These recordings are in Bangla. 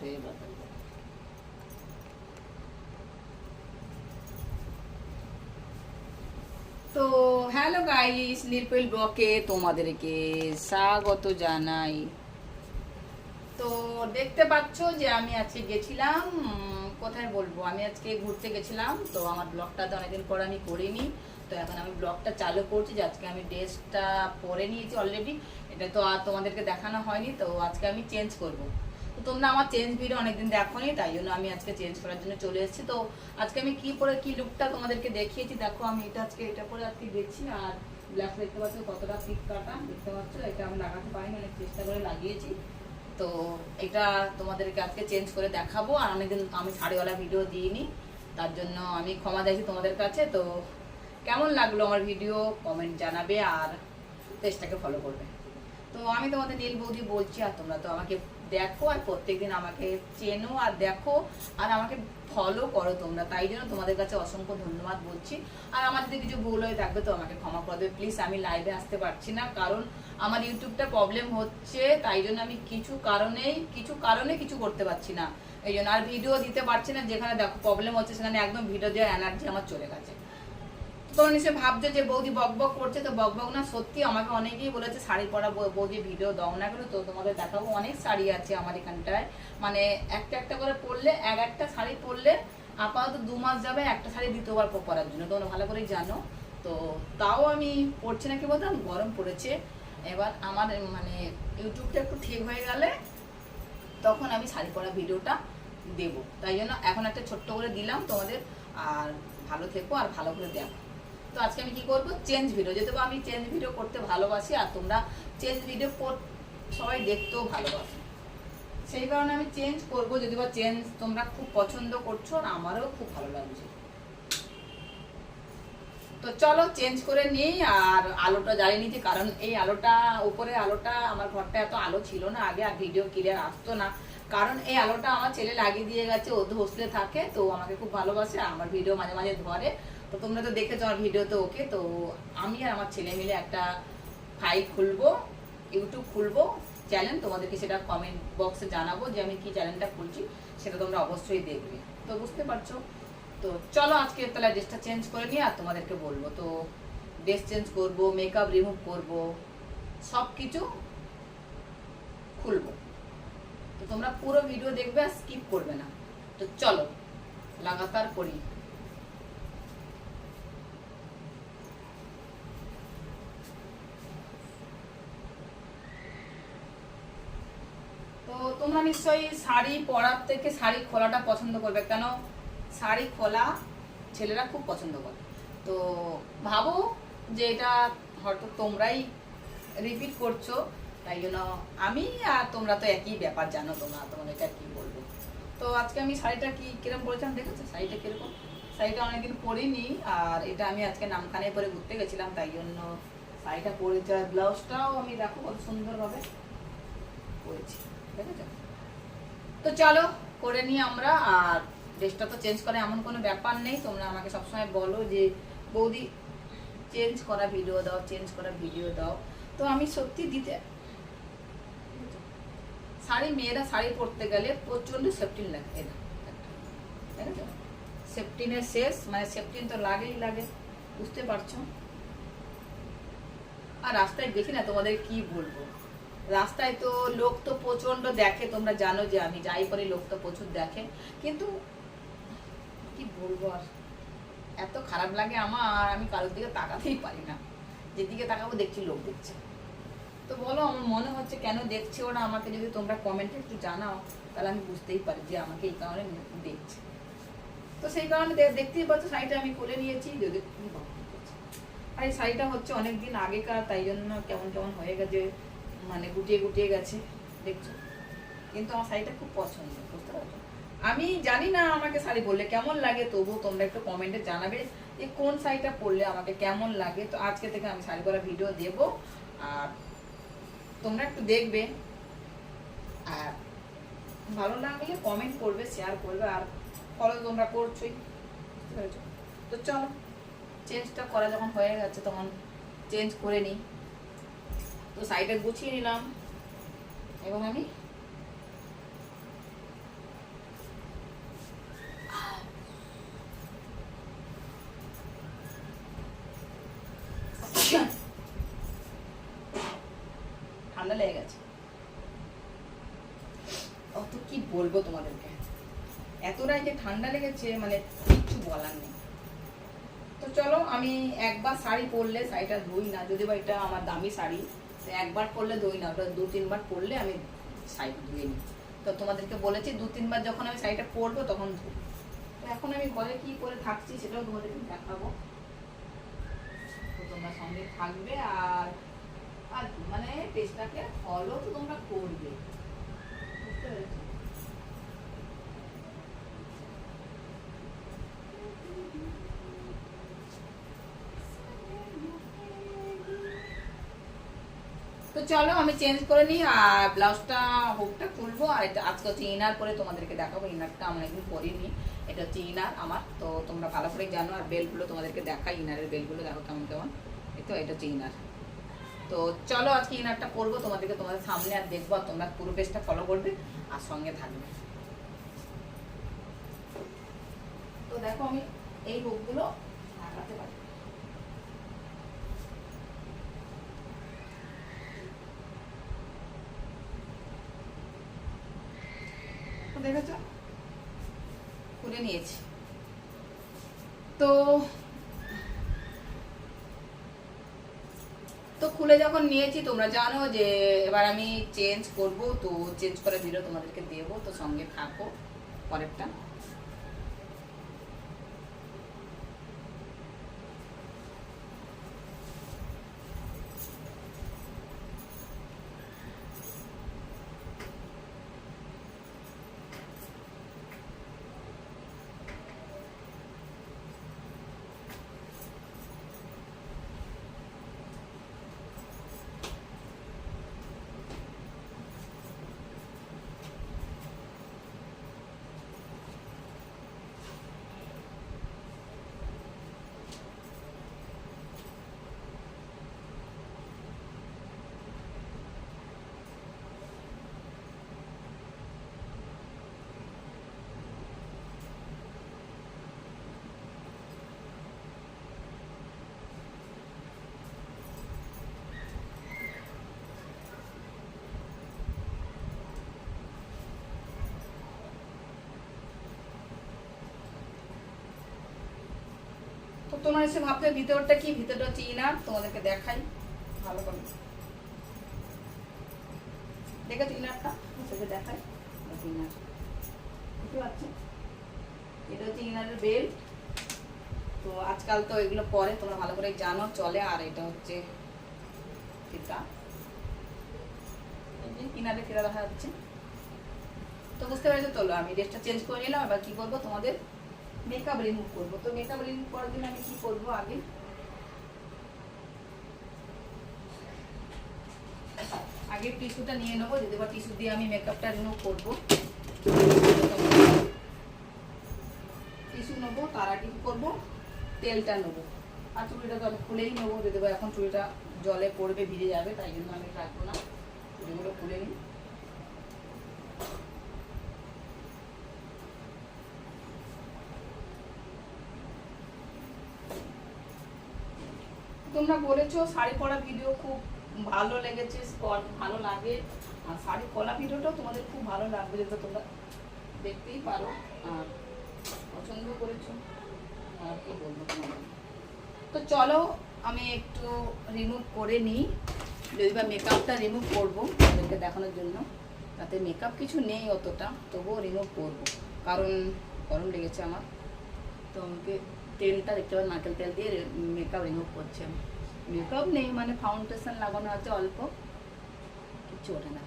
হয়ে তো হ্যালো গাইস লিপল ব্লকে তোমাদেরকে স্বাগত জানাই। তো, দেখতে পাচ্ছ যে আমি আজকে গেছিলাম কোথায় বলব? আমি আজকে ঘুরতে গেছিলাম, তো আমার ব্লগটা তো অনেকদিন পর আমি করিনি, তো এখন আমি ব্লগটা চালু করছি যে আজকে আমি ড্রেসটা পরে নিয়েছি অলরেডি। এটা তো আর তোমাদেরকে দেখানো হয়নি, তো আজকে আমি চেঞ্জ করব। তোমরা আমার চেঞ্জ ভিডিও অনেকদিন দেখোনি, তাই জন্য আমি আজকে চেঞ্জ করার জন্য চলে এসেছি। তো আজকে আমি কি পরে, কি লুকটা তোমাদেরকে দেখিয়েছি? দেখো, আমি এটা আজকে এটা পরে আজকে দেখছি আর ব্ল্যাক দেখতে পাচ্ছ, কতটা পিক কাটা, দেখতে পাচ্ছ? এটা আমি লাগাতে পারিনি, অনেক চেষ্টা করে লাগিয়েছি। তো এটা তোমাদেরকে আজকে চেঞ্জ করে দেখাবো। আর অনেকদিন আমি শাড়িওয়ালা ভিডিও দিইনি, তার জন্য আমি ক্ষমা চাইছি তোমাদের কাছে। তো কেমন লাগল আমার ভিডিও কমেন্ট জানাবে আর পেজটাকে ফলো করবে। তো আমি তোমাদের নীল বৌদি বলছি, আর তোমরা তো আমাকে দেখো আর প্রত্যেকদিন আমাকে চেনো আর দেখো আর আমাকে ফলো করো তোমরা। তাই জন্য তোমাদের কাছে অসংখ্য ধন্যবাদ বলছি। আর আমার যদি কিছু ভুল হয়ে থাকবে তো আমাকে ক্ষমা করে দেবে। প্লিজ আমি লাইভে আসতে পারছি না, কারণ আমার ইউটিউবটা প্রবলেম হচ্ছে। তাই জন্য আমি কিছু কারণেই, কিছু কারণে কিছু করতে পারছি না। এই জন্য আর ভিডিও দিতে পারছি না। যেখানে দেখো প্রবলেম হচ্ছে, সেখানে একদম ভিডিও দেওয়ার এনার্জি আমার চলে গেছে। তোমরা নিশ্চয়ই ভাবছ যে বৌদি বক বক করছে, তো বক বক না, সত্যি আমাকে অনেকেই বলেছে, শাড়ি পরা বৌদি ভিডিও দাও না কেন? তো তোমাদের দেখাবো, অনেক শাড়ি আছে আমার এখানটায়। মানে একটা একটা করে পরলে, এক একটা শাড়ি পরলে আপাতত দু মাস যাবে একটা শাড়ি দ্বিতীয়বার পরার জন্য। তোমরা ভালো করেই জানো। তো তাও আমি পড়ছি না কি বলতাম গরম পড়েছে এবার আমার মানে ইউটিউবটা একটু ঠিক হয়ে গেলে তখন আমি শাড়ি পরা ভিডিওটা দেব। তাই জন্য এখন একটা ছোট্ট করে দিলাম তোমাদের, আর ভালো থেকো, আর ভালো করে দেখো। তো আজকে আমি কি করব? চেঞ্জ ভিডিও যেহেতু আমি চেঞ্জ ভিডিও করতে ভালোবাসি, আর তোমরা চেঞ্জ ভিডিও সবাই দেখতেও ভালোবাসো। সেই কারণে আমি চেঞ্জ করব যদি বা চেঞ্জ তোমরা খুব পছন্দ করছ আর আমারও খুব ভালো লাগছে। তো চলো চেঞ্জ করে নিই, আর আলোটা জ্বালিয়ে নিচ্ছি কারণ এই আলোটা উপরে আলোটা আমার ঘরটা এত আলো ছিল না, আগে আর ভিডিও ক্লিয়ার আসতো না। কারণ এই আলোটা আমার ছেলে লাগিয়ে দিয়ে গেছে, ও হোস্টেলে থাকে, তো আমাকে খুব ভালোবাসে আর আমার ভিডিও মাঝে মাঝে ধরে। তো তোমরা তো দেখেছ আমার ভিডিওতে ওকে, তো আমি আর আমার ছেলে মিলে একটা ফাইল খুলবো ইউটিউব খুলবো চ্যানেল তোমাদেরকে সেটা কমেন্ট বক্সে জানাব যে আমি কি চ্যানেলটা খুলছি, সেটা তোমরা অবশ্যই দেখবে। তো বুঝতে পারছ? তো চলো আজকে তাহলে ড্রেসটা চেঞ্জ করে নিই আর তোমাদেরকে বলব। তো ড্রেস চেঞ্জ করব মেকআপ রিমুভ করব সব কিছু খুলবো। তো তোমরা পুরো ভিডিও দেখবে আর স্কিপ করবে না। তো চলো, লাগাতার করি। তো তোমরা নিশ্চয়ই শাড়ি পরার থেকে শাড়ি খোলাটা পছন্দ করবে, কেন? শাড়ি খোলা ছেলেরা খুব পছন্দ করে। তো ভাবো যে এটা হয়তো তোমরাই রিপিট করছ। তাই জন্য আমি আর তোমরা তো একই ব্যাপার জানো, তোমরা তোমাদেরকে আর কি বলব। তো আজকে আমি শাড়িটা কি কীরকম পরেছিলাম দেখেছ? শাড়িটা কীরকম? শাড়িটা অনেকদিন পরিনি, আর এটা আমি আজকে নামখানে পরে ঘুরতে গেছিলাম, তাই জন্য শাড়িটা পরেছি। আর ব্লাউজটাও আমি দেখো কত সুন্দরভাবে পরেছি, দেখেছ? তো চলো, করে নিই আমরা, আর ড্রেসটা তো চেঞ্জ করে এমন কোনো ব্যাপার নেই। তোমরা আমাকে সবসময় বলো যে, বৌদি চেঞ্জ করা ভিডিও দাও চেঞ্জ করা ভিডিও দাও। তো আমি সত্যি দিতে শাড়ি, মেয়েরা শাড়ি পরতে গেলে প্রচণ্ড সেফটিন লাগে। এটা দেখেছ সেফটিনের শেষ মানে সেফটিন তো লাগেই লাগে, বুঝতে পারছ? আর রাস্তায় দেখি না তোমাদের কি বলব? রাস্তায় তো লোক তো প্রচণ্ড দেখে, তোমরা জানো যে আমি যাই করি লোক তো প্রচুর দেখে। কিন্তু কি বলব আর? এত খারাপ লাগে আমার আমি কারোর দিকে তাকাতেই পারি না। যেদিকে তাকাবো দেখছি লোক দেখছে। তো বলো, আমার মনে হচ্ছে কেন দেখছে ওরা? আমাকে যদি তোমরা কমেন্টে একটু জানাও, তাহলে আমি বুঝতেই পারি যে আমাকে এই কারণে দেখছে। তো সেই কারণে দেখতেই পাচ্ছ, শাড়িটা আমি খুলে নিয়েছি, যদি আর এই শাড়িটা হচ্ছে অনেক দিন আগেকার, তাই জন্য কেমন কেমন হয়ে গেছে মানে গুটিয়ে গুটিয়ে গেছে, দেখছ? কিন্তু আমার শাড়িটা খুব পছন্দ, বুঝতে পারছ? আমি জানি না আমাকে শাড়ি বললে কেমন লাগে, তবুও তোমরা একটু কমেন্টে জানাবে যে কোন শাড়িটা পরলে আমাকে কেমন লাগে। তো আজকে থেকে আমি শাড়ি পরা ভিডিও দেবো। আর তোমরা একটু দেখবে। আর ভালো লাগলে কমেন্ট করবে শেয়ার করবে, আর ফলো তোমরা করছোই? তো চলো চেঞ্জটা করা যখন হয়ে গেছে তখন চেঞ্জ করে নিই। তো সাইডে গুছিয়ে নিলাম। এবং আমি ঠান্ডা লেগে গেছে। অত কি বলব তোমাদেরকে? এতটাই যে ঠান্ডা লেগেছে মানে কিচ্ছু বলার নেই। তো চলো, আমি একবার শাড়ি পরলে, শাড়িটা ধুই না, যদি বা এটা আমার দামি শাড়ি, তো একবার পরলে ধুই না, ওটা দু তিনবার পরলে আমি শাড়ি ধুয়ে নিই। তো তোমাদেরকে বলেছি, দু তিনবার যখন আমি শাড়িটা পরবো, তখন ধুই। তো এখন আমি ঘরে কি করে থাকছি, সেটাও তোমাদেরকে দেখাবো। তোমরা সঙ্গে থাকবে, আর আর মানে পেজটাকে ফলো তো তোমরা করবে। বুঝতে পেরেছ? তো চলো আমি চেঞ্জ করে নিই, আর ব্লাউজটা হোকটা খুলবো, আর এটা আজকে হচ্ছে ইনার পরে তোমাদেরকে দেখাবো ইনারটা আমার একদিন পরিনি এটা হচ্ছে ইনার আমার, তো তোমরা ভালো করে জানো, আর বেলগুলো তোমাদেরকে দেখাই ইনারের বেলগুলো দেখো কেমন কেমন। এই তো, এটা হচ্ছে ইনার তো চলো আজকে ইনারটা করব, তোমাদেরকে তোমাদের সামনে আর দেখব আর তোমরা পুরো পেজটা ফলো করবে আর সঙ্গে থাকবে। তো দেখো আমি এই হুকগুলো লাগাতে পারি। দেখেছ? খুলে নিয়েছি। তো তো খুলে যখন নিয়েছি, তোমরা জানো যে এবার আমি চেঞ্জ করব, তো চেঞ্জ করে ভিডিও তোমাদেরকে দেবো, তো সঙ্গে থাকো পরেরটা। তোমরা এসে ভাববে ভিতরটা কি, ভিতরটা হচ্ছে ইনার তোমাদেরকে দেখাই, ভালো করে। দেখেছ ইনারটা? সেটা দেখাই। দেখো ইনার। বুঝতে পারছ? এটা হচ্ছে ইনারের বেল্ট তো আজকাল তো এগুলো পরে, তোমরা ভালো করে জানো, চলে। আর এটা হচ্ছে ফিতা। কিনারে ফিরা দেখা যাচ্ছে। তো বুঝতে পেরেছ? চলো, আমি ড্রেসটা চেঞ্জ করে নিলাম। এবার কি করব তোমাদের? মেকআপ রিমুভ করব। তো মেকআপ রিমুভ করার জন্য আমি কি করব আগে? আগে টিস্যুটা নিয়ে নেব যদি বা টিস্যু দিয়ে আমি মেকআপটা রিমুভ করব। টিস্যু নেব তার আগে করব? তেলটা নেব। আর চুড়িটা তো আমি খুলেই নেব যদি এখন চুড়িটা জলে পড়বে, ভিজে যাবে, তাই জন্য আমি রাখব না। চুড়িগুলো খুলে নিই। তোমরা বলেছ, শাড়ি পরা ভিডিও খুব ভালো লেগেছে স্পট ভালো লাগে। আর শাড়ি পরা ভিডিওটাও তোমাদের খুব ভালো লাগবে, যেটা তোমরা দেখতেই পারো। আর পছন্দ করেছ, আর কি বলব তোমাদের? তো চলো, আমি একটু রিমুভ করে নিই। যদি বা মেকআপটা রিমুভ করব তাদেরকে দেখানোর জন্য। তাতে মেকআপ কিছু নেই অতটা, তবুও রিমুভ করব। কারণ গরম লেগেছে আমার। তো আমাকে তেলটা দেখতে পাবেন নারকেল তেল দিয়ে মেকআপ রিমুভ করছি আমি। মেকআপ নেই মানে ফাউন্ডেশন লাগানো আছে অল্প। কিচ্ছু ওঠে না?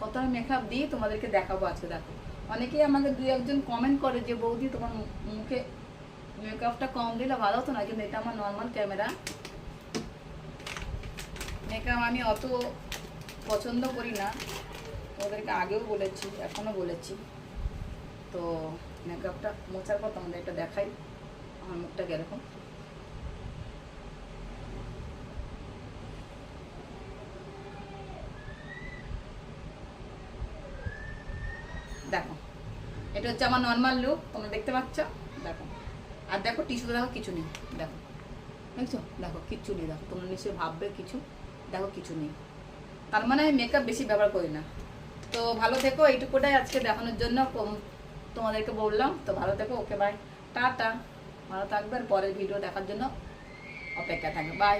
কত মেকআপ দিই তোমাদেরকে দেখাবো আজকে, দেখো। অনেকেই আমাকে দুই একজন কমেন্ট করে যে, বৌদি, তোমার মুখে মেকআপটা কম দিলে ভালো হতো না, কিন্তু এটা আমার নর্মাল ক্যামেরা মেকআপ আমি অত পছন্দ করি না। ওদেরকে আগেও বলেছি এখনও বলেছি। তো মেকআপটা মোছার পর তোমাদের এটা দেখাই, আমার মুখটা কীরকম দেখো এটা হচ্ছে আমার নর্মাল লুক তোমরা দেখতে পাচ্ছ। দেখো। আর দেখো টিস্যু দেখো কিছু নেই। দেখো। দেখছ? দেখো কিচ্ছু নেই। দেখো, তোমরা নিশ্চয়ই ভাববে কিছু। দেখো, কিছু নেই। তার মানে আমি মেকআপ বেশি ব্যবহার করি না। তো ভালো থেকো, এইটুকুটাই আজকে দেখানোর জন্য। তোমাদেরকে বললাম। তো ভালো থেকো, ওকে বাই টাটা। ভালো থাকবে, আর পরের ভিডিও দেখার জন্য অপেক্ষা থাকবে। বাই